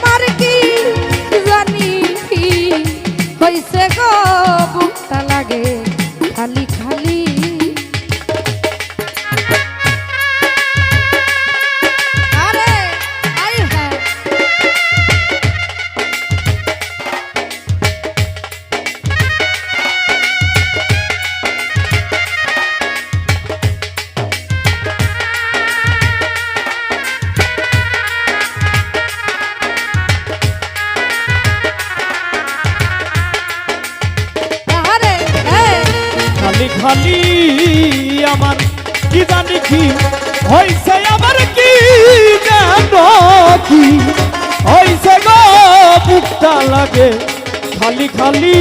আমার খালি আমার, কি জানি কি হইছে আমার কি জান কি? হইছে গো লাগে খালি খালি।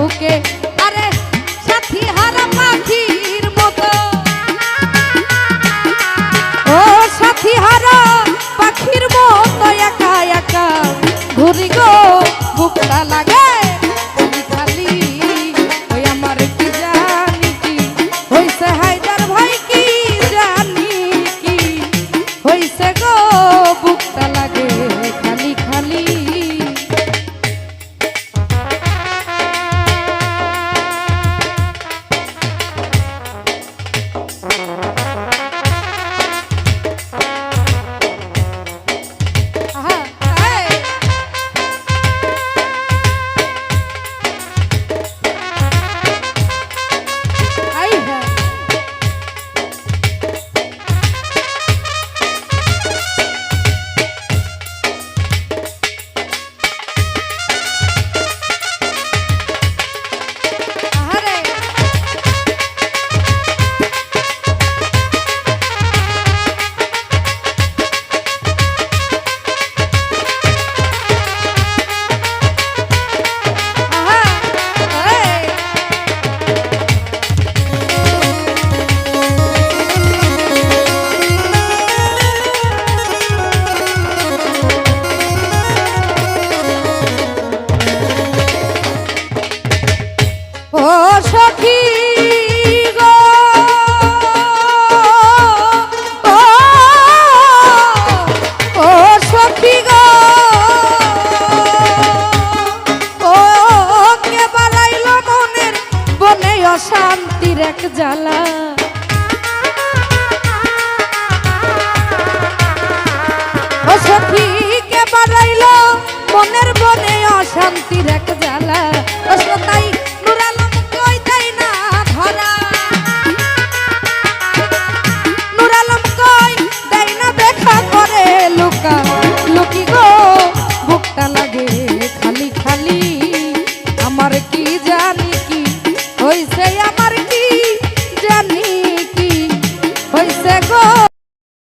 होके Oh.